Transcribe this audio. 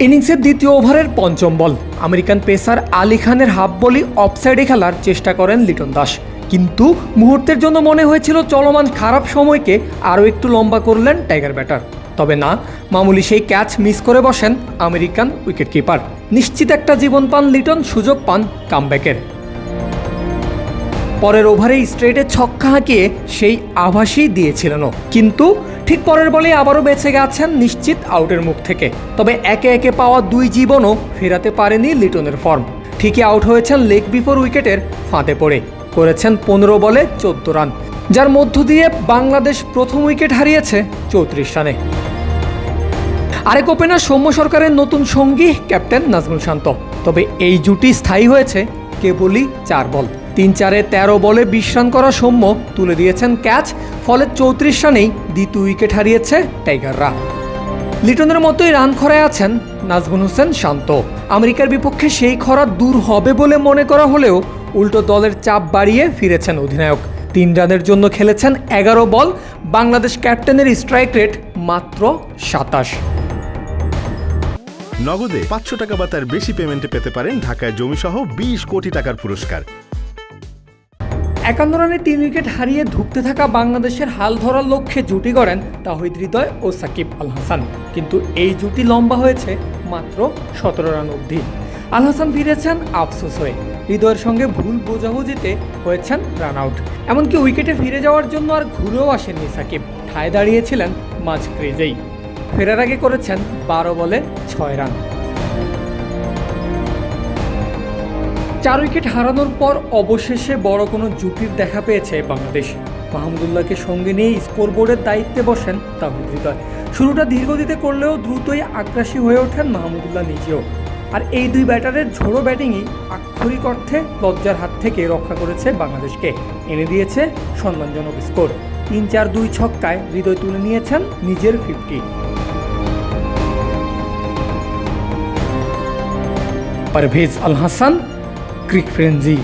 ইনিংসের দ্বিতীয় ওভারের পঞ্চম বল। আমেরিকান পেসার আলী খানের হাফ বলই অফসাইডে খেলার চেষ্টা করেন লিটন দাস। কিন্তু মুহূর্তের জন্য মনে হয়েছিল চলমান খারাপ সময়কে আরও একটু লম্বা করলেন টাইগার ব্যাটার। তবে না, মামুলি সেই ক্যাচ মিস করে বসেন আমেরিকান উইকেটকিপার। নিশ্চিত একটা জীবন পান লিটন, সুযোগ পান কামব্যাকের। পরের ওভারে স্ট্রেটে ছক্কা হাঁকিয়ে সেই আভাসই দিয়েছিলেন ও। কিন্তু ঠিক পরের বলে আবারও বেঁচে গেছেন নিশ্চিত আউটের মুখ থেকে। তবে একে একে পাওয়া দুই জীবনও ফেরাতে পারেনি লিটনের ফর্ম। ঠিকই আউট হয়েছেন লেগ বিফোর উইকেটের ফাঁদে পড়ে। করেছেন পনেরো বলে চোদ্দ রান। যার মধ্য দিয়ে বাংলাদেশ প্রথম উইকেট হারিয়েছে চৌত্রিশ রানে। আরেক ওপেনার সৌম্য সরকারের নতুন সঙ্গী ক্যাপ্টেন নাজমুল শান্ত। তবে এই জুটি স্থায়ী হয়েছে কেবলই চার বল। তিন চারে তেরো বলে বিশ রান করা সৌম্য তুলে দিয়েছেন ক্যাচ, ফলে চৌত্রিশ রানেই দ্বিতীয় উইকেট হারিয়েছে টাইগাররা। লিটনের মতোই রান খরায় আছেন নাজমুল হোসেন শান্ত। আমেরিকার বিপক্ষে সেই খরা দূর হবে বলে মনে করা হলেও উল্টো দলের চাপ বাড়িয়ে ফিরেছেন অধিনায়ক। তিন রানের জন্য খেলেছেন এগারো বল, বাংলাদেশ ক্যাপ্টেনের স্ট্রাইক রেট মাত্র সাতাশ। নগদে পাঁচশো টাকা বা তার বেশি পেমেন্টে পেতে পারেন ঢাকায় জমিসহ বিশ কোটি টাকার পুরস্কার। একান্ন রানে তিন উইকেট হারিয়ে ধুঁকতে থাকা বাংলাদেশের হাল ধরার লক্ষ্যে জুটি গড়েন তাহিদ হৃদয় ও সাকিব আল হাসান। কিন্তু এই জুটি লম্বা হয়েছে মাত্র সতেরো রান অবধি। আল হাসান ফিরেছেন আফসোস হয়ে। হৃদয়ের সঙ্গে ভুল বোঝাবুঝিতে হয়েছেন রান আউট। এমনকি উইকেটে ফিরে যাওয়ার জন্য আর ঘুরেও আসেননি সাকিব। ঠায় দাঁড়িয়েছিলেন মাঝ ক্রিজেই। ফেরার আগে করেছেন বারো বলে ছয় রান। চার উইকেট হারানোর পর অবশেষে বড় কোনো জুটির দেখা পেয়েছে বাংলাদেশ। মাহমুদুল্লাহকে সঙ্গে নিয়ে স্কোর বোর্ডের দায়িত্বে বসেন তাহিদ হৃদয়। শুরুটা ধীরগতিতে করলেও দ্রুতই আগ্রাসী হয়ে ওঠেন মাহমুদুল্লাহ নিজেও। আর এই দুই ব্যাটারের ঝোড়ো ব্যাটিংই আক্ষরিক অর্থে লজ্জার হাত থেকে রক্ষা করেছে বাংলাদেশকে। এনে দিয়েছে সম্মানজনক স্কোর। তিন চার দুই ছক্কায় হৃদয় তুলে নিয়েছেন নিজের fifty. Parvez Al Hasan ক্রিক frenzy